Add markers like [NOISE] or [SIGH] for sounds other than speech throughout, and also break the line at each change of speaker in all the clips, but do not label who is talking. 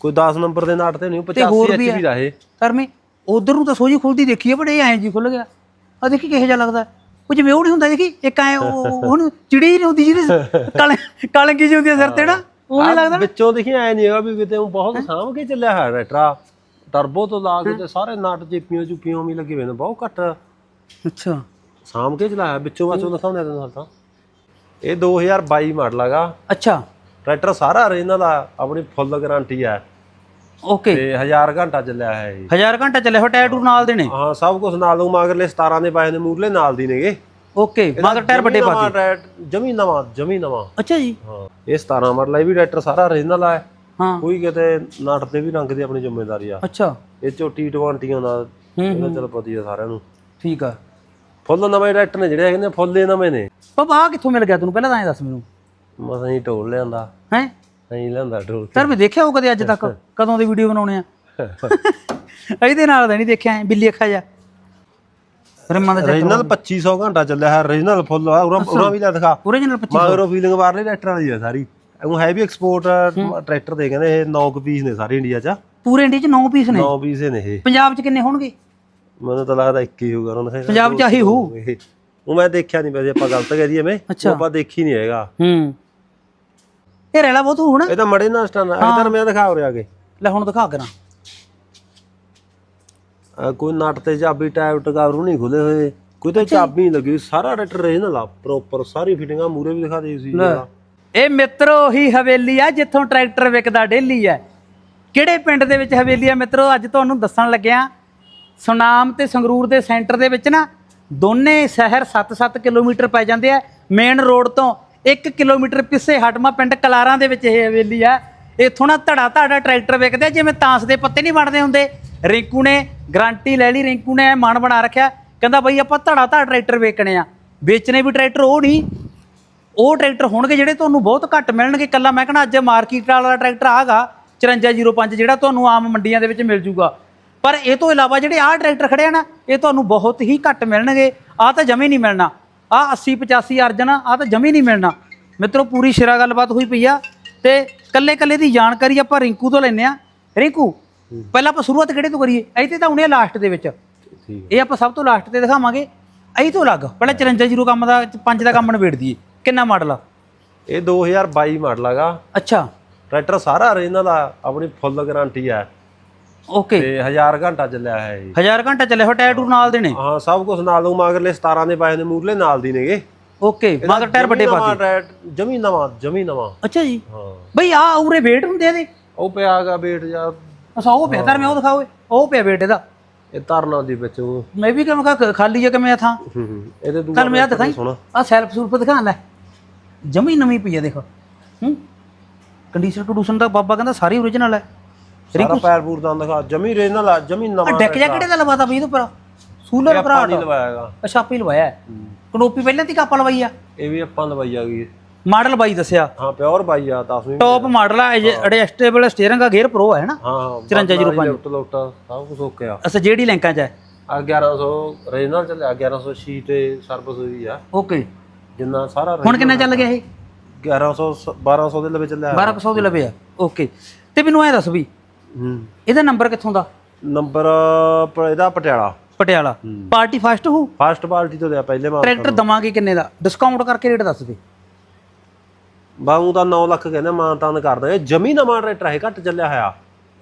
ਕੋਈ 10 ਨੰਬਰ ਦੇ ਨਾਟ ਤੇ ਨਹੀਂ 85
ਹੋਰ ਵੀ
ਦਾ ਇਹ।
ਕਰਮੀ ਉਧਰ ਨੂੰ ਤਾਂ ਸੋਜੀ ਖੁੱਲਦੀ ਦੇਖੀ ਬਟ ਇਹ ਐਂ ਜੀ ਖੁੱਲ ਗਿਆ। ਆ ਦੇਖੀ ਕਿਹੋ ਜਿਹਾ ਲੱਗਦਾ। ਉਹ ਜਿਵੇਂ ਉਹ ਨਹੀਂ ਹੁੰਦਾ ਦੇਖੀ ਇੱਕ ਐ ਹੁਣ ਚਿੜੀ ਨਹੀਂ ਹੁੰਦੀ ਜਿਹਦੇ ਕਾਲੇ ਕਾਲੰਗੀ ਜਿਹੀ ਹੁੰਦੀ ਆ ਸਿਰ ਤੇ ਨਾ। ਉਹ ਨਹੀਂ ਲੱਗਦਾ
ਵਿੱਚੋਂ ਦੇਖੀ ਐ ਨਹੀਂ ਹੈਗਾ ਵੀ ਕਿਤੇ ਉਹ ਬਹੁਤ ਸਾਂਭ ਕੇ ਚੱਲਿਆ ਹੈ ਟਰੈਕਟਰ। ਟਰਬੋ ਤੋਂ ਲਾ ਕੇ ਤੇ ਸਾਰੇ ਨਟ ਚੇਪੀਆਂ ਚੁਪੀਆਂ ਵੀ ਲੱਗੇ ਹੋਏ ਨੇ ਬਹੁਤ ਘੱਟ
ਅੱਛਾ।
ਸਾਂਭ ਕੇ ਚਲਾਇਆ ਵਿੱਚੋਂ ਬਾਚੋਂ ਦਿਖਾਉਂਦੇ ਤੈਨੂੰ ਹਾਲ ਤਾਂ ਇਹ 2022 ਮਾਡਲ ਹੈਗਾ।
ਅੱਛਾ।
ਟਰੈਕਟਰ ਸਾਰਾ ਰੀਜਨਲ ਦਾ ਆਪਣੀ ਫੁੱਲ ਗਾਰੰਟੀ ਹੈ
ਓਕੇ।
ਤੇ 1000 ਘੰਟਾ ਚੱਲਿਆ ਹੈ ਇਹ।
ਹਜ਼ਾਰ ਘੰਟਾ ਚੱਲੇ ਹੋ ਟਾਇਰ ਟੂਰ ਨਾਲ ਦੇ ਨੇ?
ਹਾਂ ਸਭ ਕੁਝ ਨਾਲ ਨੂੰ ਮਗਰਲੇ 17 ਦੇ ਪਾਏ ਨੇ ਮੂਰਲੇ ਨਾਲ ਦੀ ਨੇਗੇ।
ਓਕੇ ਮਗਰ ਟਾਇਰ ਵੱਡੇ ਪਾ
ਨਵਾਂ ਟਰੈਕਟ ਜਮੀ ਨਵਾਂ ਜਮੀ ਨਵਾਂ।
ਅੱਛਾ ਜੀ।
ਹਾਂ ਇਹ 17 ਮਾਡਲ ਹੈ ਵੀ ਟਰੈਕਟਰ ਸਾਰਾ ਰੀਜਨਲ ਆ।
ਹਾਂ।
ਕੋਈ ਕਿਤੇ ਨਟ ਤੇ ਵੀ ਰੰਗ ਦੀ ਆਪਣੀ ਜ਼ਿੰਮੇਵਾਰੀ ਆ।
ਅੱਛਾ।
ਇਹ ਝੋਟੀ 20 ਦਾ ਇਹਦਾ ਚਲ ਪਤੀ ਆ ਸਾਰਿਆਂ ਨੂੰ।
ਠੀਕ ਆ।
ਫੁੱਲ ਨਵੇਂ ਟਰੈਕਟਰ ਨੇ ਜਿਹੜੇ ਹੈਗੇ ਨੇ ਫੁੱਲ ਨਵੇਂ ਨੇ।
ਪਾਪਾ ਆ ਕਿੱਥੋਂ ਮਿਲ ਗਿਆ ਤੈਨੂੰ? ਪਹਿਲਾਂ ਤਾਂ ਐਂ ਦੱਸ ਮੈਨੂੰ।
ਮਸਾਂ ਹੀ ਢੋਲ ਲਿਆਂਦਾ।
ਹੈ?
ਨਹੀਂ ਲਿਆਂਦਾ ਢੋਲ
ਸਰ ਮੈਂ ਦੇਖਿਆ ਉਹ ਕਦੇ ਅੱਜ ਤੱਕ ਕਦੋਂ ਦੀ ਵੀਡੀਓ ਬਣਾਉਣੇ ਆ। ਇਹਦੇ ਨਾਲ ਤਾਂ ਨਹੀਂ ਦੇਖਿਆ ਬਿੱਲੀ ਅੱਖਾ ਜਾ ਰਿਮਾਂ ਦਾ
ਰੀਜਨਲ 2500 ਘੰਟਾ ਚੱਲਿਆ ਹੈ ਰੀਜਨਲ ਫੁੱਲ ਆ ਉਰਾਂ ਉਰਾਂ ਵੀ ਲੈ ਦਿਖਾ।
ਓਰੀਜਨਲ 25
ਮਗਰੋਂ ਫੀਲਿੰਗ ਵਾਰਲੇ ਟਰੈਕਟਰਾਂ ਦੀ ਆ ਸਾਰੀ। ਉਹ ਹੈਵੀ ਐਕਸਪੋਰਟ ਟਰੈਕਟਰ ਦੇ ਕਹਿੰਦੇ ਇਹ 9 ਪੀਸ ਨੇ ਸਾਰੇ ਇੰਡੀਆ 'ਚ।
ਪੂਰੇ ਇੰਡੀਆ ਚ 9 ਪੀਸ ਨੇ?
9 ਪੀਸ ਨੇ ਇਹ।
ਪੰਜਾਬ ਚ ਕਿੰਨੇ ਹੋਣਗੇ?
ਮੈਨੂੰ ਤਾਂ ਲੱਗਦਾ ਇੱਕ ਹੀ ਹੋਊਗਾ ਉਹਨਾਂ ਨੇ
ਪੰਜਾਬ ਚ ਆਹੀ ਹੋਊ।
ਇਹ। ਉਹ ਮੈਂ ਦੇਖਿਆ ਨਹੀਂ ਵੈਸੇ ਆਪਾਂ ਗਲਤ ਕਹਿ ਦਈਏ ਮੈਂ। ਉਹ ਆਪਾਂ ਦੇਖੀ ਨਹੀਂ ਹੈਗਾ।
ਹੂੰ। ਇਹ ਰੈਲਾ ਬਹੁਤ ਹੋਣਾ।
ਇਹ ਤਾਂ ਮੜੇ ਨਾ ਸਟਾਨ ਇਧਰ ਮੈਂ ਦਿਖਾ ਆ ਕੇ।
ਲੈ ਹੁਣ ਦਿਖਾ ਕਰਾਂ।
ਅਹ ਕੋਈ ਨਟ ਤੇ ਚਾਬੀ ਟਾਇਰ ਟਕਾਰੂ ਨਹੀਂ ਖੁੱਲੇ ਹੋਏ। ਕੋਈ ਤੇ ਚਾਬੀ ਨਹੀਂ ਲੱਗੀ ਸਾਰਾ ਟਰੈਕਟਰ ਰੀਜਨਲ ਆ ਪ੍ਰੋਪਰ ਸਾਰੀ ਫਿਟਿੰਗਾਂ ਮੂਰੇ ਵੀ ਦਿਖਾ ਦੇ ਸੀ
ਇਹ ਮਿੱਤਰੋ ਹੀ ਹਵੇਲੀ ਆ ਜਿੱਥੋਂ ਟਰੈਕਟਰ ਵਿਕਦਾ ਡੇਲੀ ਆ। ਕਿਹੜੇ ਪਿੰਡ ਦੇ ਵਿੱਚ ਹਵੇਲੀ ਆ ਮਿੱਤਰੋ? ਅੱਜ ਤੁਹਾਨੂੰ ਦੱਸਣ ਲੱਗਿਆ ਸੁਨਾਮ ਤੇ ਸੰਗਰੂਰ ਦੇ ਸੈਂਟਰ ਦੇ ਵਿੱਚ ਨਾ ਦੋਨੇ ਸ਼ਹਿਰ 7-7 ਕਿਲੋਮੀਟਰ ਪੈ ਜਾਂਦੇ ਆ। ਮੇਨ ਰੋਡ ਤੋਂ 1 ਕਿਲੋਮੀਟਰ ਪਿੱਛੇ ਹਟਮਾ ਪਿੰਡ ਕਲਾਰਾਂ ਦੇ ਵਿੱਚ ਇਹ ਹਵੇਲੀ ਆ। ਇੱਥੋਂ ਨਾ ਧੜਾ ਧੜਾ ਟਰੈਕਟਰ ਵਿਕਦੇ ਆ, ਜਿਵੇਂ ਤਾਂਸ ਦੇ ਪੱਤੇ ਨਹੀਂ ਬਣਦੇ ਹੁੰਦੇ। ਰਿੰਕੂ ਨੇ ਗਰੰਟੀ ਲੈ ਲਈ ਰਿੰਕੂ ਨੇ ਮਨ ਬਣਾ ਰੱਖਿਆ। ਕਹਿੰਦਾ ਬਈ ਆਪਾਂ ਧੜਾ ਧੜਾ ਟਰੈਕਟਰ ਵੇਚਣੇ ਆ। ਵੇਚਣੇ ਵੀ ਟਰੈਕਟਰ ਉਹ ਨਹੀਂ। ਉਹ ਟਰੈਕਟਰ ਹੋਣਗੇ ਜਿਹੜੇ ਤੁਹਾਨੂੰ ਬਹੁਤ ਘੱਟ ਮਿਲਣਗੇ। ਕੱਲਾ ਮੈਂ ਕਹਿੰਦਾ ਅੱਜ ਮਾਰਕੀਟ ਵਾਲਾ ਟਰੈਕਟਰ ਆਗਾ 5405 ਜਿਹੜਾ ਤੁਹਾਨੂੰ ਆਮ ਮੰਡੀਆਂ ਦੇ ਵਿੱਚ ਮਿਲ ਜੂਗਾ। ਪਰ ਇਹ ਤੋਂ ਇਲਾਵਾ ਜਿਹੜੇ ਆਹ ਟਰੈਕਟਰ ਖੜੇ ਆ ਨਾ ਇਹ ਤੁਹਾਨੂੰ ਬਹੁਤ ਹੀ ਘੱਟ ਮਿਲਣਗੇ। ਆਹ ਤਾਂ ਜਮੇ ਨਹੀਂ ਮਿਲਣਾ। ਆਹ 80 85 ਅਰਜਨ ਆਹ ਤਾਂ ਜਮੇ ਨਹੀਂ ਮਿਲਣਾ। ਮਿੱਤਰੋ ਪੂਰੀ ਸ਼ਿਰਾ ਗੱਲਬਾਤ ਹੋਈ ਪਈ ਆ ਤੇ ਕੱਲੇ ਕੱਲੇ ਦੀ ਜਾਣਕਾਰੀ ਆਪਾਂ ਰਿੰਕੂ ਤੋਂ ਲੈਨੇ ਆ। ਰਿੰਕੂ ਪਹਿਲਾਂ ਆਪਾਂ ਸ਼ੁਰੂਆਤ ਕਿਹੜੇ ਤੋਂ ਕਰੀਏ? ਇੱਥੇ ਤਾਂ ਹੁਣੇ ਲਾਸਟ ਦੇ ਵਿੱਚ। ਇਹ ਆਪਾਂ ਸਭ ਤੋਂ ਲਾਸਟ ਤੇ ਦਿਖਾਵਾਂਗੇ। ਅਈ ਤੋਂ ਲੱਗ ਪਹਿਲਾਂ 54 ਕੰਮ ਦਾ ਪੰਜ ਦਾ ਕੰਮ ਨਿਬੇੜ ਦਈਏ। ਕਿੰਨਾ ਮਾਡਲ ਆ?
ਇਹ 2022 ਮਾਡਲ ਹੈਗਾ
ਅੱਛਾ।
ਟਰੈਕਟਰ ਸਾਰਾ ਰੀਜਨਲ ਆ ਆਪਣੀ ਫੁੱਲ ਗਾਰੰਟੀ ਆ।
ਓਕੇ।
ਤੇ 1000 ਘੰਟਾ ਚੱਲਿਆ ਹੈ ਇਹ
ਹਜ਼ਾਰ ਘੰਟਾ ਚੱਲੇ ਹੋ ਟਾਇਰ ਟੂਰ ਨਾਲ ਦੇ ਨੇ?
ਹਾਂ ਸਭ ਕੁਝ ਨਾਲ ਨੂੰ ਮਗਰਲੇ 17 ਦੇ ਪਾਏ ਨੇ ਮੂਰਲੇ ਨਾਲ ਦੀ ਨੇਗੇ।
ਓਕੇ ਮਗਰ ਟਾਇਰ ਵੱਡੇ ਪਾ
ਨਵਾਂ ਟਰੈਕਟ ਜਮੀ ਨਵਾਂ ਜਮੀ ਨਵਾਂ।
ਅੱਛਾ ਜੀ।
ਹਾਂ।
ਬਈ ਆ ਉਰੇ ਵੇਟ ਹੁੰਦੇ ਇਹਦੇ?
ਉਹ ਪਿਆ ਹੈਗਾ ਵੇਟ ਜਾਂ।
ਅੱਛਾ ਉਹ ਪਿਆ ਮੈਂ ਉਹ ਦਿਖਾਓ ਉਹ ਪਿਆ ਵੇਟ ਇਹਦਾ।
ਇਹ ਧਰਨਾ ਦੀ ਵਿੱਚ ਉਹ।
ਮੈਂ ਵੀ ਕਿਵੇਂ ਕਹਾ ਖਾਲੀ ਆ ਕਿਵੇਂ ਥਾਂ।
ਹੂੰ ਹੂੰ ਇਹਦੇ ਦੂਆ
ਕੱਲ ਮੈਂ ਦਿਖਾਈ। ਆ ਸੈਲਫ ਸੂਲਫ ਦਿਖਾ ਲੈ। ਜਮੀ ਨਵੀਂ ਪਈ ਆ ਦੇਖੋ। ਹੂੰ। ਕੰਡੀਸ਼ਨ ਕੰਡੂਸ਼ਨ ਦਾ ਬਾਬਾ ਕਹਿੰਦਾ ਸਾਰੀ ਓਰੀਜਨਲ ਹੈ
ਸਾਰਾ ਪੈਰ ਪੂਰ ਦਾ ਦਿਖਾ ਜਮੀ ਰੀਜਨਲ ਆ ਜਮੀ ਨਵਾਂ
ਡੈਕ ਜਾ ਕਿਹੜੇ ਦਾ ਲਵਾਤਾ ਬਈ ਇਹਦੇ ਉੱਪਰ? ਸੂਲਰ ਭਰਾਟ
ਨਹੀਂ ਲਵਾਇਆ ਹੈਗਾ
ਅੱਛਾ ਆਪੇ ਲਵਾਇਆ ਹੈ। ਕਨੋਪੀ ਪਹਿਲਾਂ ਤੀ ਕਾਪਾ ਲਵਾਈ ਆ?
ਇਹ ਵੀ ਆਪਾਂ ਲਵਾਈ ਆ ਗਈ।
ਮਾਡਲ ਬਾਈ ਦੱਸਿਆ।
ਹਾਂ ਪਿਓਰ ਬਾਈ ਆ 10ਵੀਂ
ਟੌਪ ਮਾਡਲ ਆ। ਐਡਜਸਟੇਬਲ ਸਟੀਅਰਿੰਗ ਆ ਗੇਅਰ ਪ੍ਰੋ ਹੈ ਨਾ
ਹਾਂ ਹਾਂ
5405
ਲੁੱਟ ਲੁੱਟ ਸਭ ਕੁਝ ਓਕੇ ਆ।
ਅੱਛਾ ਜਿਹੜੀ ਲਿੰਕਾਂ 'ਚ ਹੈ
ਆ 1100 ਰੀਜਨਲ ਚੱਲਿਆ 1180 ਤੇ ਸਰਵਿਸ ਹੋਈ ਆ।
ਓਕੇ
ਜਿੰਨਾ ਸਾਰਾ
ਹੁਣ ਕਿੰਨਾ ਚੱਲ ਗਿਆ ਇਹ?
1100 1200 ਦੇ ਲਵੇ ਚੱਲਿਆ।
1200 ਦੇ ਲਵੇ ਆ। ਓਕੇ ਤੇ ਮੈਨੂੰ ਐ ਦੱਸ ਵੀ
ਹੂੰ।
ਇਹਦਾ ਨੰਬਰ ਕਿੱਥੋਂ ਦਾ?
ਨੰਬਰ ਪ- ਇਹਦਾ ਪਟਿਆਲਾ।
ਪਟਿਆਲਾ। ਪਾਰਟੀ ਫਸਟ ਹੋ?
ਫਸਟ ਪਾਰਟੀ ਤੋਂ ਲਿਆ ਪਹਿਲੇ ਮਾਰ
ਟਰੈਕਟਰ ਦਵਾਂਗੇ ਕਿੰਨੇ ਦਾ? ਡਿਸਕਾਊਂਟ ਕਰਕੇ ਰੇਟ ਦੱਸ ਦੇ।
ਬਾਹੂ ਦਾ 9 ਲੱਖ ਕਹਿੰਦੇ ਮਾਨ ਤਾਨ ਕਰ ਦਾਂਗੇ। ਜਮੀ ਨਵਾਂ ਟਰੈਕਟਰ ਹੈ ਘੱਟ ਚੱਲਿਆ ਹੋਇਆ।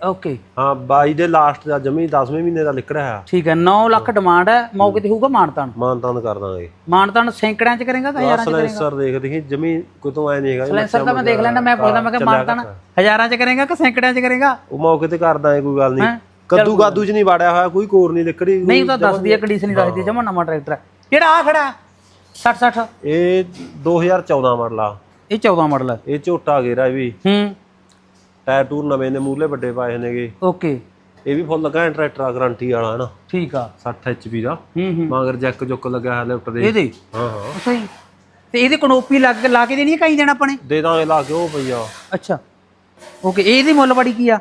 ਓਕੇ
ਹਾਂ 22 ਦੇ ਲਾਸਟ ਦਾ ਜਮੀ 10ਵੇਂ ਮਹੀਨੇ ਦਾ ਨਿਕਲਿਆ ਹੋਇਆ।
ਠੀਕ ਹੈ 9 ਲੱਖ ਡਿਮਾਂਡ ਹੈ ਮੌਕੇ ਤੇ ਹੋਊਗਾ ਮਾਨਤਾਨ?
ਮਾਨ ਤਾਨ ਕਰ ਦਾਂਗੇ।
ਮਾਨਤਾਨ ਸੈਂਕੜਿਆਂ 'ਚ ਕਰੇਗਾ ਕਿ ਹਜ਼ਾਰਾਂ 'ਚ ਕਰੇਗਾ?
ਸਲੈਂਸਰ ਦੇਖ ਦੇਖੀ ਜਮੀ ਕੋਈ ਤੋਂ ਐ ਨਹੀਂ ਹੈਗਾ
ਸਲੈਂਸਰ ਤਾਂ ਮੈਂ ਦੇਖ ਲੈਣਾ ਮੈਂ ਪੁੱਛਦਾ ਮੈਂ ਕਿ ਮਾਨਤਾਨ ਹਜ਼ਾਰਾਂ 'ਚ ਕਰੇਗਾ ਕਿ ਸੈਂਕੜਿਆਂ 'ਚ ਕਰੇਗਾ?
ਉਹ ਮੌਕੇ ਤੇ ਕਰ ਦਾਂਗੇ ਕੋਈ ਗੱਲ ਨਹੀਂ।
ਹੈਂ?
ਕੱਦੂ ਕਾਦੂ ਚ ਨਹੀਂ ਵਾੜਿਆ ਹੋਇਆ ਕੋਈ ਕੋਰ ਨਹੀਂ ਲਿਕੜੀ
ਨਹੀਂ ਉਹ ਤਾਂ ਦੱਸਦੀ ਹੈ ਕੰਡੀਸ਼ਨ ਹੀ ਦੱਸਦੀ ਹੈ ਜਮਾ ਨਵਾਂ ਟਰੈਕਟਰ ਹੈ। ਜਿਹੜਾ ਆ ਖੜਾ 60 60
ਇਹ 2014 ਮਾਡਲ ਆ।
ਇਹ 14 ਮਾਡਲ ਹੈ
ਇਹ ਝੋਟਾ ਗੇਰਾ ਵੀ।
ਹੂੰ।
ਟਾਇਰ ਟੂਰ ਨਵੇਂ ਨੇ ਮੂਰਲੇ ਵੱਡੇ ਪਾਏ ਨੇਗੇ।
ਓਕੇ।
ਇਹ ਵੀ ਫੁੱਲ ਘੈਂਟ ਟਰੈਕਟਰ ਆ ਗਾਰੰਟੀ ਵਾਲਾ ਹੈ ਨਾ
ਠੀਕ ਆ।
60 ਐਚਪੀ ਦਾ।
ਹੂੰ ਹੂੰ।
ਮਗਰ ਜੈਕ ਜੁੱਕ ਲੱਗਿਆ ਹੈ ਲਿਫਟ ਦੇ।
ਇਹਦੇ?
ਹਾਂ ਹਾਂ।
ਸਹੀ ਤੇ ਇਹਦੇ ਕਨੋਪੀ ਲੱਗ ਲਾ ਕੇ ਦੇਣੀ ਹੈ ਕਈ ਦੇਣਾ ਆਪਾਂ ਨੇ?
ਦੇ ਦਾਂਗੇ ਲਾ ਕੇ ਉਹ ਪਈਆ
ਅੱਛਾ। ਓਕੇ ਇਹਦੀ ਮੁੱਲ ਬੜੀ ਕੀ ਆ?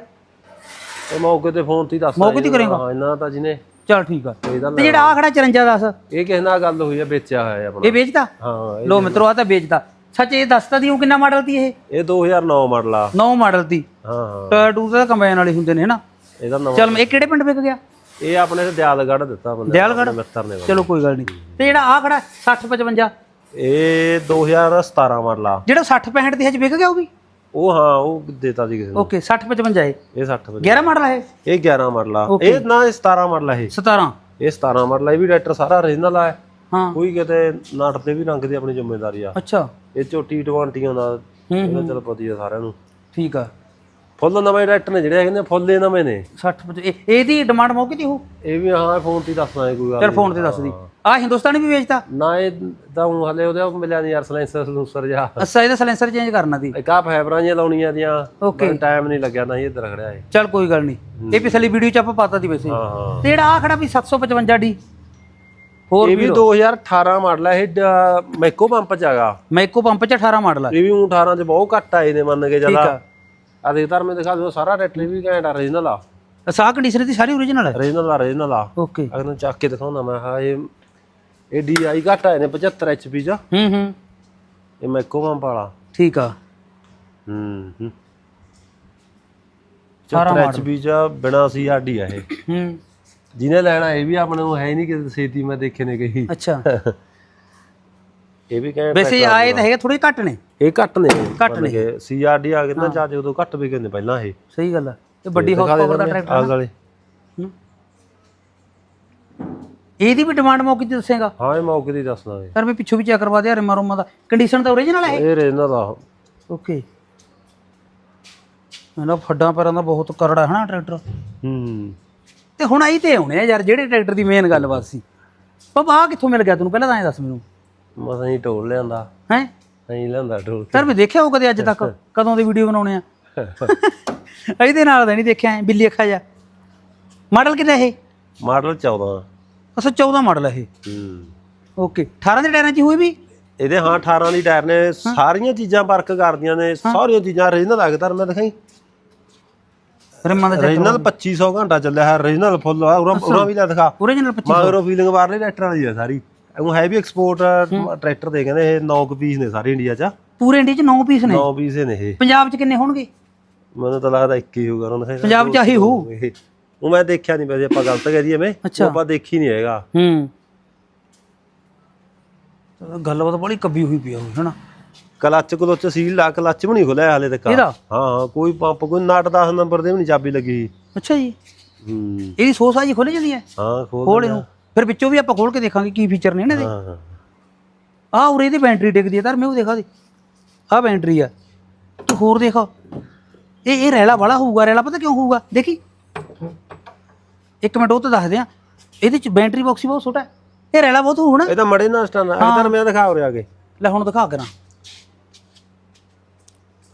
ਇਹ ਮੌਕੇ ਤੇ ਫੋਨ ਤੇ ਦੱਸ
ਮੌਕੇ ਤੇ ਕਰੇਗਾ?
ਹਾਂ ਇਹਨਾਂ ਤਾਂ ਜਿਹਨੇ
ਚਲ ਠੀਕ ਆ। ਤੇ ਜਿਹੜਾ ਆ ਖੜਾ 54 10
ਇਹ ਕਿਸੇ ਨਾਲ ਗੱਲ ਹੋਈ ਆ ਵੇਚਿਆ ਹੋਇਆ ਆਪਣਾ।
ਇਹ ਵੇਚਦਾ?
ਹਾਂ
ਲੋ ਮਿੱਤਰੋ ਆ ਤਾਂ ਵੇਚਦਾ। ਸੱਚ ਇਹ ਦੱਸਤਾ ਦੀ ਉਹ ਕਿੰਨਾ ਮਾਡਲ ਦੀ ਇਹ?
ਇਹ 2009 ਮਾਡਲ ਆ।
9 ਮਾਡਲ ਦੀ
ਹਾਂ ਹਾਂ।
ਟੂ ਤਾਂ ਕੰਬਾਈਨ ਵਾਲੇ ਹੁੰਦੇ ਨੇ ਹਨਾ?
ਇਹਦਾ ਨਵਾਂ
ਚਲ ਇਹ ਕਿਹੜੇ ਪਿੰਡ ਵਿਕ ਗਿਆ?
ਇਹ ਆਪਣੇ ਤੇ ਦਿਆਲਗੜ੍ਹ ਦਿੱਤਾ ਬੰਦੇ
ਦਿਆਲਗੜ੍ਹ?
ਮਿੱਤਰ ਨੇ
ਚਲੋ ਕੋਈ ਗੱਲ ਨਹੀਂ ਤੇ ਜਿਹੜਾ ਆ ਖੜਾ 60 55
ਇਹ 2017 ਮਾਡਲ ਆ।
ਜਿਹੜਾ 60 65 ਦੀ ਹਜ ਵਿਕ ਗਿਆ ਉਹ ਵੀ?
ਉਹ ਹਾਂ ਉਹ ਦੇਤਾ ਸੀ ਕਿਸੇ ਨੂੰ।
ਓਕੇ 60 55 ਇਹ।
ਇਹ 60 ਵਜੇ
11 ਮਾਡਲ ਹੈ
ਇਹ? 11 ਮਾਡਲ ਆ। ਇਹ ਨਾ ਇਹ 17 ਮਾਡਲ ਆ ਇਹ।
17
ਇਹ 17 ਮਾਡਲ ਆ ਇਹ ਵੀ ਡਾਇਰੈਕਟਰ ਸਾਰਾ ਓਰੀਜਨਲ ਆ।
ਹਾਂ।
ਕੋਈ ਕਿਤੇ ਨਾਟ ਤੇ ਵੀ ਰੰਗ ਦੀ ਆਪਣੀ ਜ਼ਿੰਮੇਵਾਰੀ ਆ।
ਅੱਛਾ।
ਇਹ ਝੋਟੀ ਟਵਾਂਟੀਆਂ ਦਾ ਇਹਦਾ ਚਲ ਪਤੀ ਆ ਸਾਰਿਆਂ ਨੂੰ।
ਠੀਕ ਆ।
ਫੁੱਲ ਨਵੇਂ ਡਾਇਰੈਕਟਰ ਨੇ ਜਿਹੜੇ ਨੇ ਫੁੱਲ ਇਹ ਨਵੇਂ ਨੇ।
60 55 ਇਹ- ਇਹਦੀ ਡਿਮਾਂਡ ਮੌਕੇ ਦੀ ਹੋ
ਇਹ ਵੀ ਹਾਂ ਫੋਨ ਤੇ ਹੀ ਦੱਸਣਾ ਕੋਈ ਗੱਲ
ਚਲ ਫੋਨ ਤੇ ਦੱਸ ਦੀ। ਆ ਹਿੰਦੁਸਤਾਨੀ ਵੀ ਵੇਚਦਾ
ਨਾ ਇਹ ਤਾਂ ਹੁਣ ਹਲੇ ਉਹਦੇ ਮਿਲਿਆ ਨਹੀਂ ਯਾਰ ਸਲੈਂਸਰ ਸਲੂਸਰ ਜਾ
ਅੱਛਾ ਇਹਦਾ ਸਲੈਂਸਰ ਚੇਂਜ ਕਰਨਾ ਦੀ
ਇੱਕ ਆ ਫਾਈਬਰਾਂ ਜਿਹੀਆਂ ਲਾਉਣੀਆਂ ਦੀਆਂ
ਓਕੇ
ਟਾਈਮ ਨਹੀਂ ਲੱਗਿਆ ਨਾ ਇਹ ਇੱਧਰ ਖੜਿਆ ਹੈ
ਚਲ ਕੋਈ ਗੱਲ ਨਹੀਂ ਇਹ ਪਿਛਲੀ ਵੀਡੀਓ ਚ ਆਪਾਂ ਪਾਤਾ ਦੀ ਵੈਸੇ।
ਹਾਂ ਹਾਂ।
ਤੇ ਜਿਹੜਾ ਆ ਖੜਾ ਵੀ 755 ਡੀ। ਹੋਰ
ਇਹ ਵੀ 2018 ਮਾਡਲ ਹੈ ਇਹ ਮੈਕੋ ਪੰਪ ਚ ਹੈਗਾ।
ਮੈਕੋ ਪੰਪ ਚ 18 ਮਾਡਲ ਆ।
ਇਹ ਵੀ ਊਂ 18 ਚ ਬਹੁਤ ਘੱਟ ਆਏ ਨੇ ਮੰਨ ਕੇ ਦੇਖ ਧਰ ਮੈਂ ਦਿਖਾ ਦਿਓ ਸਾਰਾ ਟਰੈਕਟਰ ਵੀ ਘੈਂਟ ਓਰੀਜਨਲ ਆ।
ਸਾਹ ਕੰਡੀਸ਼ਨਰ ਦੀ ਸਾਰੀ ਓਰੀਜਨਲ ਹੈ
ਓਰੀਜਨਲ ਆ ਓਰੀਜਨਲ ਆ।
ਓਕੇ
ਅਗਰ ਨੂੰ ਚੱਕ ਕੇ ਦਿਖਾਉਂਦਾ ਮੈਂ ਹਾਂ ਇਹ ਇਹ ਡੀਆਈ ਘੱਟ ਆਏ ਨੇ 75 ਐਚਪੀ ਚ।
ਹੂੰ ਹੂੰ।
ਇਹ ਮੈਕੋ ਪੰਪ ਵਾਲਾ।
ਠੀਕ ਆ।
ਹੂੰ ਹੂੰ।
ਸਾਰਾ
74 ਐਚਪੀ ਚ ਬਿਨਾ ਸੀਆਰਡੀ ਆ ਇਹ।
ਹੂੰ।
ਜਿਹਨੇ ਲੈਣਾ ਇਹ ਵੀ ਆਪਣੇ ਨੂੰ ਹੈ ਨਹੀਂ ਕਿ ਛੇਤੀ ਮੈਂ ਦੇਖੇ ਨੇ ਕਹੀ।
ਅੱਛਾ।
ਇਹ ਵੀ ਕਹਿੰਦੇ
ਵੈਸੇ ਆਏ ਤਾਂ ਹੈਗੇ ਥੋੜੇ ਘੱਟ ਨੇ।
ਇਹ ਘੱਟ ਨੇ।
ਘੱਟ ਨੇ।
ਸੀਆਰਡੀ ਆ ਗਏ ਨਾ ਚਾਰਜ ਉਦੋਂ ਘੱਟ ਵੀ ਨੇ ਪਹਿਲਾਂ ਇਹ।
ਸਹੀ ਗੱਲ ਆ। ਤੇ ਵੱਡੀ ਹਾਰਸ ਪਾਵਰ ਦਾ ਟਰੈਕਟਰ
ਆਗ ਵਾਲੇ।
ਇਹਦੀ ਵੀ ਡਿਮਾਂਡ ਮੌਕੇ ਤੇ ਦੱਸੇਗਾ?
ਹਾਂ ਇਹ ਮੌਕੇ ਦੀ ਦੱਸਦਾ ਇਹ।
ਸਰ ਮੈਂ ਪਿੱਛੋਂ ਵੀ ਚੈੱਕ ਕਰਵਾ ਦਿਆ ਰਿਮਾ ਰੋਮਾ ਦਾ। ਕੰਡੀਸ਼ਨ ਤਾਂ ਓਰੀਜਨਲ ਹੈ
ਇਹ? ਰੇਨਾ ਦਾ
ਓਕੇ ਇਹਨਾਂ ਫੱਡਾਂ ਪੈਰਾਂ ਦਾ ਬਹੁਤ ਕਰੜਾ ਹੈ ਨਾ ਟਰੈਕਟਰ
ਹੂੰ।
ਤੇ ਹੁਣ ਆਈ ਤੇ ਆਉਣੇ ਆ ਯਾਰ ਜਿਹੜੇ ਟਰੈਕਟਰ ਦੀ ਮੇਨ ਗੱਲਬਾਤ ਸੀ। ਬਾਬਾ ਆ ਕਿੱਥੋਂ ਮਿਲ ਗਿਆ ਤੈਨੂੰ? ਪਹਿਲਾਂ ਤਾਂ ਐਂ ਦੱਸ ਮੈਨੂੰ।
ਮਸਾਂ ਹੀ ਢੋਲ ਲਿਆਂਦਾ।
ਹੈ?
ਨਹੀਂ ਲਿਆਂਦਾ ਢੋਲ।
ਸਰ ਮੈਂ ਦੇਖਿਆ ਉਹ ਕਦੇ ਅੱਜ ਤੱਕ? ਕਦੋਂ ਦੀ ਵੀਡੀਓ ਬਣਾਉਣੇ ਆ? [LAUGHS] ਇਹਦੇ ਨਾਲ ਤਾਂ ਨਹੀਂ ਦੇਖਿਆ ਬਿੱਲੀ ਅੱਖਾ ਜਾ ਮਾਡਲ ਕਿੰਨਾ ਇਹ?
ਮਾਡਲ 14
ਅਸਾ 14 ਮਾਡਲ ਹੈ ਇਹ।
ਹੂੰ।
ਓਕੇ 18 ਦੇ ਟਾਇਰਾਂ 'ਚ ਹੋਈ ਵੀ?
ਇਹਦੇ ਹਾਂ 18 ਦੀ ਟਾਇਰ ਨੇ ਸਾਰੀਆਂ ਚੀਜ਼ਾਂ ਵਰਕ ਕਰਦੀਆਂ ਨੇ ਸਾਰੀਆਂ ਚੀਜ਼ਾਂ ਕੇ ਧਰ ਮੈਂ ਦਿਖਾਈ।
ਰਿਮਾਂ ਦਾ
ਓਰੀਜਨਲ 2500 ਘੰਟਾ ਚੱਲਿਆ ਹੈ ਓਰੀਜਨਲ ਫੁੱਲ ਆ ਉਰਾਂ ਉਰਾਂ ਵੀ ਲੈ ਦਿਖਾ।
ਓਰੀਜਨਲ 25
ਮਾਗਰੋ ਫੀਲਿੰਗ ਵਾਰਲੇ ਟਰੈਕਟਰਾਂ ਦੀ ਆ ਸਾਰੀ। ਉਹ ਹੈ ਵੀ ਐਕਸਪੋਰਟ ਟਰੈਕਟਰ ਦੇ ਕਹਿੰਦੇ ਇਹ 9 ਪੀਸ ਨੇ ਸਾਰੇ ਇੰਡੀਆ 'ਚ।
ਪੂਰੇ ਇੰਡੀਆ 'ਚ 9 ਪੀਸ ਨੇ?
9 ਪੀਸ ਨੇ ਇਹ।
ਪੰਜਾਬ 'ਚ ਕਿੰਨੇ ਹੋਣਗੇ?
ਮੈਨੂੰ ਤਾਂ ਲੱਗਦਾ ਇੱਕ ਹੀ ਹੋਊਗਾ ਉਹਨਾਂ ਨੇ
ਪੰਜਾਬ 'ਚ ਆਹੀ ਹੋਊ?
ਉਹ ਮੈਂ ਦੇਖਿਆ ਨਹੀਂ ਵੈਸੇ ਆਪਾਂ ਗਲਤ ਕਹਿ ਦਈਏ ਮੈਂ। ਆਪਾਂ ਦੇਖੀ ਨਹੀਂ ਹੈਗਾ।
ਹੂੰ। ਗੱਲਬਾਤ ਬੜੀ ਕੱਬੀ ਹੋਈ ਪਈ ਉਹ ਹਨਾ?
ਕਲੱਚ ਕਲੁੱਚ ਸੀਲ ਲਾ ਕਲੱਚ ਵੀ ਨਹੀਂ ਖੁੱਲਿਆ ਹਾਲੇ ਤੱਕ।
ਇਹਦਾ?
ਹਾਂ ਹਾਂ ਕੋਈ ਪੰਪ ਕੋਈ ਨਟ 10 ਨੰਬਰ ਦੇ ਵੀ ਨਹੀਂ ਚਾਬੀ ਲੱਗੀ।
ਅੱਛਾ ਜੀ।
ਹੂੰ।
ਇਹਦੀ ਸੋਸਾ ਜੀ ਖੁੱਲ ਜਾਂਦੀ ਹੈ?
ਹਾਂ ਖੋਲ
ਖੋਲ ਇਹਨੂੰ। ਫਿਰ ਵਿੱਚੋਂ ਵੀ ਆਪਾਂ ਖੋਲ ਕੇ ਦੇਖਾਂਗੇ ਕੀ ਫੀਚਰ ਨੇ ਇਹਨਾਂ ਦੇ।
ਹਾਂ ਹਾਂ।
ਆਹ ਉਰੇ ਦੀ ਬੈਟਰੀ ਡਿੱਗਦੀ ਹੈ ਤਾਂ ਮੈਂ ਉਹ ਦੇਖਾ ਦੇ। ਆਹ ਬੈਟਰੀ ਆ। ਤੂੰ ਹੋਰ ਦੇਖ। ਇਹ ਇਹ ਰੈਲਾ ਵਾਲਾ ਹੋਊਗਾ ਰੈਲਾ ਪਤਾ ਕਿਉਂ ਹੋਊਗਾ? ਦੇਖੀ। ਇੱਕ ਮਿੰਟ ਉਹ ਤਾਂ ਦੱਸਦੇ ਆ ਇਹਦੇ ਚ ਬੈਟਰੀ ਬਾਕਸ ਹੀ ਬਹੁਤ ਛੋਟਾ ਹੈ। ਇਹ ਰੈਲਾ ਬਹੁਤ ਹੋਣਾ
ਇਹ ਤਾਂ ਮੜੇ ਨਾਲ ਸਟਾਂ ਇਧਰ ਮੈਂ ਦਿਖਾ ਰਿਹਾ ਆਗੇ
ਲੈ ਹੁਣ ਦਿਖਾ ਕਰਾਂ।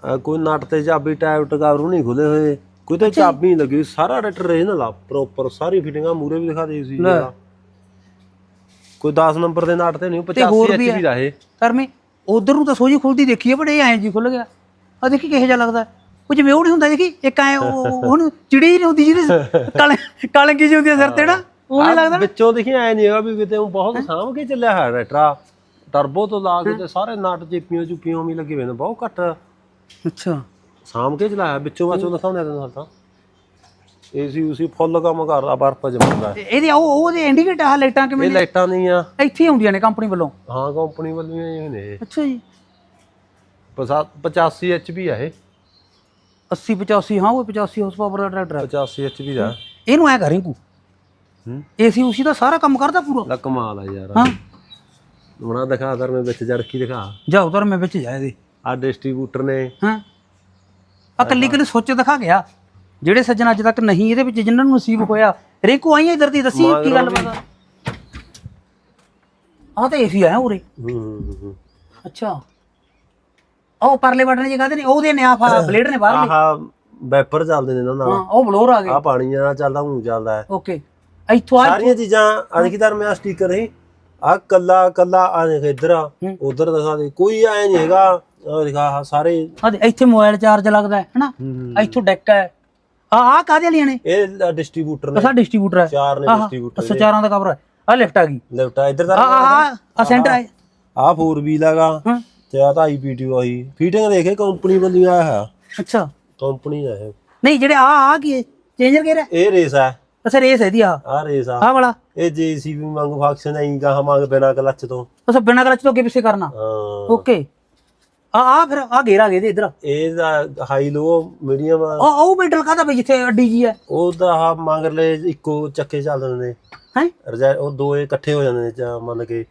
ਆ, ਕੋਈ ਨਟ ਤੇ ਚਾਬੀ ਟਾਇਰ ਟਕਾਰੂ ਨਹੀਂ ਖੁੱਲੇ ਹੋਏ। ਕੋਈ ਤਾਂ ਚਾਬੀ ਨਹੀਂ ਲੱਗੀ। ਸਾਰਾ ਟਰੈਕਟਰ ਰੀਜਨਲ ਆ ਪ੍ਰੋਪਰ ਸਾਰੀ ਫਿਟਿੰਗਾਂ ਮੂਰੇ ਵੀ ਦਿਖਾ ਦੇ ਸੀ ਕੋਈ 10 ਨੰਬਰ ਦੇ ਨਟ ਤੇ ਨਹੀਂ 85
ਹੋਰ ਵੀ
ਐਚਪੀ ਦਾ ਇਹ।
ਪਰ ਮੈਂ ਉਧਰ ਨੂੰ ਤਾਂ ਸੋਜੀ ਖੁੱਲਦੀ ਦੇਖੀ ਹੈ ਬਟ ਇਹ ਐਂ ਜੀ ਖੁੱਲ ਗਿਆ। ਆ ਦੇਖੀ ਕਿਹੋ ਜਿਹਾ ਲੱਗਦਾ। ਉਹ ਜਿਵੇਂ ਉਹ ਨਹੀਂ ਹੁੰਦਾ ਦੇਖੀ। ਇੱਕ ਐ ਉਹਨੂੰ ਚਿੜੀ ਨਹੀਂ ਹੁੰਦੀ ਜਿਹਦੇ [LAUGHS] ਕਾਲੇ ਕਾਲੰਗੀ ਜਿਹੀ ਹੁੰਦੀ ਆ ਸਿਰ ਤੇ ਨਾ। ਉਹ ਨਹੀਂ ਲੱਗਦਾ
ਵਿੱਚੋਂ ਦੇਖੀ ਐ ਨਹੀਂ ਹੈਗਾ ਵੀ ਕਿਤੇ ਉਹ ਬਹੁਤ ਸਾਂਭ ਕੇ ਚੱਲਿਆ ਹੈ ਟਰੈਕਟਰ ਟਰਬੋ ਤੋਂ ਲਾ ਕੇ ਤੇ ਸਾਰੇ ਨਟ ਚੇਪੀਆਂ ਚੁਪੀਆਂ ਵੀ ਲੱਗੇ ਹੋਏ ਨੇ ਬਹੁਤ ਘੱਟ।
ਅੱਛਾ।
ਸਾਂਭ ਕੇ ਚਲਾਇਆ ਵਿੱਚੋਂ ਬਾਚੋਂ ਦਿਖਾਉਂਦੇ ਤੈਨੂੰ ਹਾਲ ਤਾਂ। ਏਸੀ ਉਸੀ ਫੁੱਲ ਕੰਮ ਕਰਦਾ ਬਰਫ ਜਮਾਉਂਦਾ
ਤੇ ਇਹਦੇ ਉਹ ਉਹਦੇ ਇੰਡੀਕੇਟਰ ਆ ਲਾਈਟਾਂ ਕਿਵੇਂ
ਇਹ ਲਾਈਟਾਂ ਨਹੀਂ ਆ
ਇੱਥੇ ਹੀ ਆਉਂਦੀਆਂ ਨੇ ਕੰਪਨੀ ਵੱਲੋਂ?
ਹਾਂ ਕੰਪਨੀ ਵੱਲੋਂ ਹੀ ਨੇ
ਅੱਛਾ ਜੀ।
85 ਐਚਪੀ ਆ ਇਹ।
80 85 ਹਾਂ ਉਹ 85 ਹਾਰਸ ਪਾਵਰ ਦਾ ਟਰੈਕਟਰ ਹੈ
85 ਐਚਪੀ ਦਾ।
ਇਹਨੂੰ ਐ ਕਰੀ ਕੂ
ਹੂੰ।
ਏਸੀ ਉਸੀ ਦਾ ਸਾਰਾ ਕੰਮ ਕਰਦਾ ਪੂਰਾ।
ਲਾ ਕਮਾਲ ਆ ਯਾਰ।
ਹਾਂ।
ਬਣਾ ਦਿਖਾ ਦਰ ਮੈਂ ਵਿੱਚ ਜੜਕੀ ਦਿਖਾ।
ਜਾ ਉਧਰ ਮੈਂ ਵਿੱਚ ਜਾ ਇਹਦੇ।
ਆ ਡਿਸਟ੍ਰੀਬਿਊਟਰ ਨੇ।
ਹਾਂ। ਆ ਕੱਲੀ ਕੱਲੀ ਸੋਚ ਦਿਖਾ ਗਿਆ ਜਿਹੜੇ ਸੱਜਣ ਅੱਜ ਤੱਕ ਨਹੀਂ ਇਹਦੇ ਵਿੱਚ ਜਿਨ੍ਹਾਂ ਨੂੰ ਨਸੀਬ ਹੋਇਆ। ਰਿੰਕੂ ਆਈਆਂ ਇਧਰ ਦੀ ਦੱਸੀ ਕੀ ਗੱਲ ਬਾਤ ਆ? ਤਾਂ ਏਸੀ ਆਇਆ ਉਰੇ। ਅੱਛਾ। ਉਹ ਪਰਲੇ ਬਟਨ ਜੇ ਕਾਹਦੇ ਨੇ? ਉਹਦੇ ਨੇ ਆ ਬਲੇਡ ਨੇ ਬਾਹਰ
ਆਹ ਵੈਪਰ ਚੱਲਦੇ ਨੇ ਇਹਨਾਂ ਨਾਲ।
ਹਾਂ ਉਹ ਬਲੋਰ ਆ ਗਏ।
ਆ ਪਾਣੀ ਜਿਹੜਾ ਚੱਲਦਾ ਹੂੰ ਚੱਲਦਾ ਹੈ।
ਓਕੇ। ਇੱਥੋਂ ਆ
ਸਾਰੀਆਂ ਚੀਜ਼ਾਂ ਆ ਦੇਖੀ ਦਰ ਮੈਂ ਸਟicker ਹੈ ਆ ਕੱਲਾ ਕੱਲਾ ਆ ਦੇਖ ਇੱਧਰ ਉਧਰ ਦਿਖਾ ਦੇ। ਕੋਈ ਐ ਨਹੀਂ ਹੈਗਾ। ਆ ਦਿਖਾ ਆਹ ਸਾਰੇ
ਆ ਦੇ, ਇੱਥੇ ਮੋਬਾਈਲ ਚਾਰਜ ਲੱਗਦਾ ਹੈ ਹਨਾ?
ਹੂੰ
ਇੱਥੋਂ ਡੈਕ ਹੈ। ਆ ਆ ਕਾਹਦੇ ਵਾਲੀਆਂ ਨੇ?
ਇਹ ਡਿਸਟ੍ਰੀਬਿਊਟਰ ਨੇ।
ਅਸਾ ਡਿਸਟ੍ਰੀਬਿਊਟਰ ਹੈ।
ਚਾਰ ਨੇ
ਆਹ
ਡਿਸਟ੍ਰੀਬਿਊਟਰ
ਅੱਛਾ ਚਾਰਾਂ ਦਾ ਕਵਰ ਹੈ। ਆ ਲਿਫਟ ਆ ਗਈ।
ਲੈਫਟ ਆ ਇੱਧਰ
ਆ
ਦਾ
ਆ ਆ ਸੈਂਟਰ ਹੈ
ਆ। 4 ਵੀਲ ਹੈਗਾ।
ਹਾਂ।
ਤੇ ਆ ਤਾਂ ਆਈਪੀਟੀ ਆਈ ਫੀਟਿੰਗ ਦੇਖੇ ਕੰਪਨੀ ਵੱਲੋਂ ਆਇਆ ਹੈ।
ਅੱਛਾ।
ਕੰਪਨੀ ਦਾ ਇਹ।
ਨਹੀਂ ਜਿਹੜੇ ਆ ਆ ਕੀ ਚੇਂਜਰ ਗੇਰ
ਇਹ ਰੇਸ ਹੈ।
ਅੱਛਾ ਰੇਸ ਹੈ ਦੀ ਆ
ਆ ਰੇਸ ਆ।
ਆ ਵਾਲਾ।
ਇਹ ਜੀਸੀਬੀ ਮੰਗ ਫੰਕਸ਼ਨ ਐਂ ਗਾ ਮੰਗ ਬਿਨਾ ਕਲੱਚ ਤੋਂ।
ਬਿਨਾਂ ਕਲਚ ਤੋਂ ਅੱਗੇ ਪਿੱਛੇ ਕਰਨਾ।
ਹਾਂ।
ਓਕੇ ਆ ਆ ਫਿਰ ਆ ਆ ਗਏ ਦੇ ਇਧਰ।
ਇਹ ਦਾ ਹਾਈ ਲੋ ਮੀਡੀਅਮ
ਉਹ ਉਹ ਮੈਟਲ ਕਾਹਦਾ ਬਈ ਜਿੱਥੇ ਅੱਡੀ ਜੀ ਹੈ?
ਉਹ ਦਾ ਆ ਮੰਗ ਲੈ ਇੱਕੋ ਚੱਕੇ ਚੱਲਦੇ ਨੇ।
ਹੈ?
ਰਜਾ ਉਹ ਦੋ ਇਕੱਠੇ ਹੋ ਜਾਂਦੇ ਨੇ ਜਾਂ ਮੰਨ ਕੇ।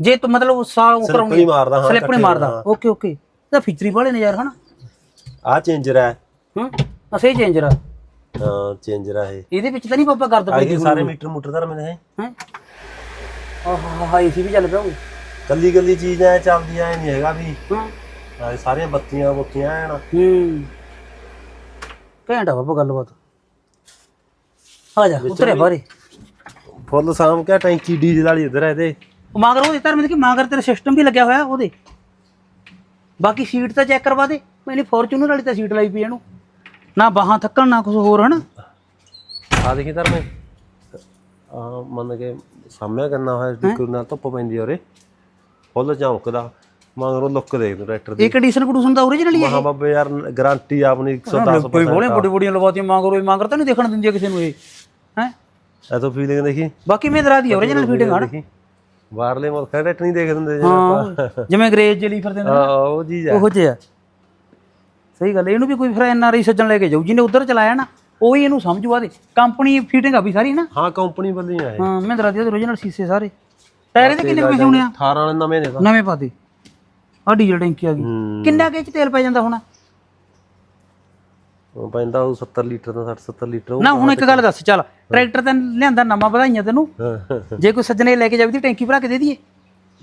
ਜੇ ਤੂੰ ਮਤਲਬ ਸਾਲ ਉਹ
ਸਲਿੱਪ ਨਹੀਂ ਮਾਰਦਾ ਹਾਂ
ਸਲਿੱਪ ਨਹੀਂ ਮਾਰਦਾ।
ਹਾਂ।
Okay okay. ਇਹਦਾ ਫੀਚਰੀ ਵਾਲੇ ਨੇ ਯਾਰ ਹਨਾ?
ਆ ਚੇਂਜਰ ਹੈ।
ਹੂੰ? ਅਸੇ ਚੇਂਜਰ ਆ।
ਹਾਂ ਚੇਂਜਰ ਹੈ ਇਹ।
ਇਹਦੇ ਵਿੱਚ ਤਾਂ ਨਹੀਂ ਪਾਪਾ ਕਰ
ਆ
ਦੋ
ਸਾਰੇ ਮੀਟਰ ਮੂਟਰ ਧਰਮ ਨੇ
ਹੈ? ਆਹ ਹਾਂ ਏਸੀ ਵੀ ਚੱਲ ਪਿਆ ਹੋਊ।
ਕੱਲੀ ਕੱਲੀ ਚੀਜ਼ ਐ ਚੱਲਦੀਆਂ ਐ ਨਹੀਂ ਹੈਗਾ ਵੀ। ਆਹ ਸਾਰੀਆਂ ਬੱਤੀਆਂ ਬੁੱਤੀਆਂ ਐਨ।
ਹੂੰ। ਘੈਂਟਾ ਬਾਬਾ ਗੱਲਬਾਤ। ਆ ਜਾ ਉਤਰੇ ਬਾਰੇ
ਫੁੱਲ ਸਾਮ ਕਿਆ ਟੈਂਕੀ ਡੀਜ਼ਲ ਵਾਲੀ ਇਧਰ ਹੈ ਇਹਦੇ।
ਉਹ ਮਗਰ ਉਹਦੇ ਧਰਮ ਦੇ ਕਿ ਮਗਰ ਤੇਰਾ ਸਿਸਟਮ ਵੀ ਲੱਗਿਆ ਹੋਇਆ ਉਹਦੇ। ਬਾਕੀ ਸੀਟ ਤਾਂ ਚੈੱਕ ਕਰਵਾ ਦੇ ਮੈਨੇ ਫੋਰਚੂਨਰ ਵਾਲੀ ਤਾਂ ਸੀਟ ਲਾਈ ਪਈ ਇਹਨੂੰ। ਨਾ ਬਾਹਾਂ ਥੱਕਣ ਨਾ ਕੁਝ ਹੋਰ ਹਨ?
ਆ ਦੇਖੀ ਧਰ ਮੈਂ ਆ ਮੰਨ ਕੇ ਸਾਹਮਣੇ ਕਰਨਾ ਹੋਇਆ ਸਪੀਕਰ ਨਾਲ ਧੁੱਪ ਪੈਂਦੀ ਔਰੇ ਫੁੱਲ ਚੌਂਕਦਾ ਮਗਰੋਂ ਲੁੱਕ ਦੇਖ ਟਰੈਕਟਰ ਦੀ।
ਇਹ ਕੰਡੀਸ਼ਨ ਕੰਡੂਸ਼ਨ ਦਾ ਓਰੀਜਨਲ ਹੀ ਹੈ
ਮਹਾ ਬਾਬੇ ਯਾਰ ਗਾਰੰਟੀ ਆਪਣੀ 110
ਕੋਈ ਬੋਲੇ ਬੋਡੀ ਬੋਡੀਆਂ ਲਵਾਤੀਆਂ ਮਗਰ ਮਗਰ ਤਾਂ ਨਹੀਂ ਦੇਖਣ ਦਿੰਦੀ ਕਿਸੇ ਨੂੰ ਇਹ ਹੈ?
ਐਤੋਂ ਫੀਲਿੰਗ ਦੇਖੀ।
ਬਾਕੀ ਮਹਿੰਦਰਾ ਦੀ ਓਰੀਜਨਲ ਫੀਟਿੰਗ ਹਨ
ਦੇਖੀ। ਬਾਹਰਲੇ ਮੁਲਕ ਟਰੈਕਟਰ ਨਹੀਂ ਦੇਖ ਦਿੰਦੇ
ਹਾਂ ਜਿਵੇਂ ਅੰਗਰੇਜ਼ ਜਲੀ ਫਿਰਦੇ ਨੇ
ਹਾਂ ਉਹ ਚੀਜ਼ ਹੈ
ਉਹੋ ਜਿਹਾ ਸਹੀ ਗੱਲ ਹੈ, ਇਹਨੂੰ ਵੀ ਕੋਈ ਫਿਰ ਐਨਆਰਆਈ ਸੱਜਣ ਲੈ ਕੇ ਜਾਊ ਜਿਹਨੇ ਉਧਰ ਚਲਾਇਆ ਨਾ ਉਹੀ ਇਹਨੂੰ ਸਮਝੂਆ ਦੇ। ਕੰਪਨੀ ਫੀਟਿੰਗ ਆ ਵੀ ਸਾਰੀ ਨਾ?
ਹਾਂ ਕੰਪਨੀ ਵੱਲੋਂ ਹੀ ਆਏ
ਹਾਂ ਮਹਿੰਦਰਾ ਦੀ ਓਰੀਜਨਲ ਸੀਸੇ ਸਾਰੇ। ਟਾਇਰ ਇਹਦੇ ਕਿੰਨੇ ਪੈਸੇ ਹੋਣੇ ਆ?
18 ਵਾਲੇ ਨਵੇਂ ਨੇ ਤਾਂ।
ਨਵੇਂ ਪਾ ਦੇ। ਆ ਡੀਜ਼ਲ ਟੈਂਕੀ ਆ ਗਈ।
ਹੂੰ।
ਕਿੰਨਾ ਕੇ ਚ ਤੇਲ ਪੈ ਜਾਂਦਾ ਹੁਣ?
ਉਹ ਪੈਂਦਾ ਉਹ 70 ਲੀਟਰ ਦਾ 60 70 ਲੀਟਰ ਉਹ
ਨਾ ਹੁਣ ਇੱਕ ਗੱਲ ਦੱਸ ਚੱਲ ਟਰੈਕਟਰ ਤਾਂ ਲਿਆਂਦਾ ਨਵਾਂ ਵਧਾਈਆਂ ਤੈਨੂੰ। ਜੇ ਕੋਈ ਸੱਜਣੇ ਲੈ ਕੇ ਜਾਵੇ ਤੇ ਟੈਂਕੀ ਭਰਾ ਕੇ ਦੇ ਦਈਏ।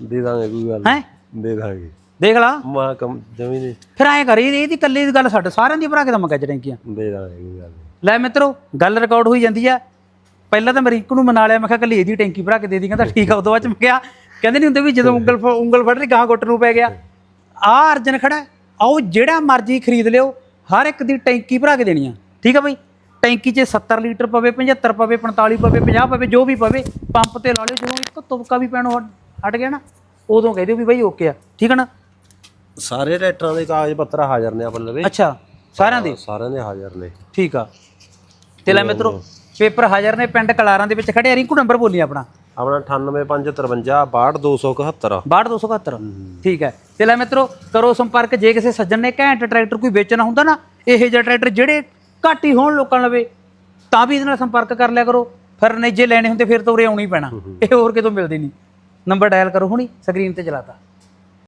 ਦੇ ਦਾਂਗੇ ਕੋਈ ਗੱਲ
ਹੈ?
ਨੀ। ਦੇ ਦਾਂਗੇ।
ਦੇਖ ਲਾ।
ਮਾ ਕਮ ਜਮੀ ਨਹੀਂ।
ਫਿਰ ਐਂ ਕਰੀ ਇਹਦੀ ਕੱਲੇ ਦੀ ਗੱਲ ਛੱਡ ਸਾਰਿਆਂ ਦੀ ਭਰਾ ਕੇ ਦਮਕਾ ਚ ਟੈਂਕੀਆਂ।
ਦੇ ਦਾਂਗੇ ਕੋਈ ਗੱਲ ਨੀ।
ਲੈ ਮਿੱਤਰੋ ਗੱਲ ਰਿਕਾਰਡ ਹੋਈ ਜਾਂਦੀ ਆ। ਪਹਿਲਾਂ ਤਾਂ ਮੈਂ ਰਿੰਕੂ ਨੂੰ ਮਨਾ ਲਿਆ ਮੈਂ ਕਿਹਾ ਕੱਲੀ ਇਹਦੀ ਟੈਂਕੀ ਭਰਾ ਕੇ ਦੇ ਦੀ ਕਹਿੰਦਾ ਠੀਕ ਆ ਉਦੋਂ ਬਾਅਦ ਚ ਮੈਂ ਕਿਹਾ ਕਹਿੰਦੇ ਨਹੀਂ ਹੁੰਦੇ ਵੀ ਜਦੋਂ ਉਂਗਲ ਫ- ਉਂਗਲ ਫੜ ਲਈ ਗਾਂ ਗੁੱਟ ਨੂੰ ਪੈ ਗਿਆ। ਆ ਅਰਜਨ ਖੜਾ ਆਓ ਜਿਹੜਾ ਮਰਜ਼ੀ ਖਰੀਦ ਲਿਓ ਹਰ ਇੱਕ ਦੀ ਟੈਂਕੀ ਭਰਾ ਕੇ ਦੇਣੀ ਆ। ਠੀਕ ਆ ਬਈ? ਟੈਂਕੀ 'ਚ 70 ਲੀਟਰ ਪਵੇ 75 ਪਵੇ 45 ਪਵੇ 50 ਪਵੇ ਜੋ ਵੀ ਪਵੇ ਪੰਪ ਤੇ ਲਾ ਲਿਓ ਜਦੋਂ ਇੱਕ ਤੁਪਕਾ ਵੀ ਪੈਣੋਂ ਹਟ- ਗਿਆ ਨਾ ਉਦੋਂ ਕਹਿ ਦਿਓ ਵੀ ਬਾਈ ਓਕੇ ਆ। ਠੀਕ ਆ ਨਾ?
ਸਾਰੇ ਟਰੈਕਟਰਾਂ ਦੇ ਕਾਗਜ਼ ਪੱਤਰ ਹਾਜ਼ਰ ਨੇ ਆਪਣੇ ਲਵੇ
ਅੱਛਾ ਸਾਰਿਆਂ ਦੇ?
ਸਾਰਿਆਂ ਦੇ ਹਾਜ਼ਰ ਨੇ।
ਠੀਕ ਆ। ਤੇ ਲੈ ਮਿੱਤਰੋ ਪੇਪਰ ਹਾਜ਼ਰ ਨੇ ਪਿੰਡ ਕਲਾਰਾਂ ਦੇ ਵਿੱਚ ਖੜੇ ਆ ਰਿੰਕੂ ਨੰਬਰ ਬੋਲੀ ਆਪਣਾ।
ਆਪਣਾ 98553 62271
62271 ਠੀਕ ਹੈ। ਤੇ ਲੈ ਮਿੱਤਰੋ ਕਰੋ ਸੰਪਰਕ ਜੇ ਕਿਸੇ ਸੱਜਣ ਨੇ ਘੈਂਟ ਟਰੈਕਟਰ ਕੋਈ ਵੇਚਣਾ ਹੁੰਦਾ ਨਾ ਇਹੋ ਜਿਹਾ ਟਰੈਕਟਰ ਜਿਹੜੇ ਘੱਟ ਹੀ ਹੋਣ ਲੋਕਾਂ ਲਵੇ ਤਾਂ ਵੀ ਇਹਦੇ ਨਾਲ ਸੰਪਰਕ ਕਰ ਲਿਆ ਕਰੋ। ਫਿਰ ਨਹੀਂ ਜੇ ਲੈਣੇ ਹੁੰਦੇ ਫਿਰ ਤਾਂ ਉਰੇ ਆਉਣਾ ਪੈਣਾ। ਇਹ ਹੋਰ ਕਿਤੋਂ ਮਿਲਦੇ ਨਹੀਂ। ਨੰਬਰ ਡਾਇਲ ਕਰੋ ਹੁਣੀ ਸਕਰੀਨ ਤੇ ਚਲਾਤਾ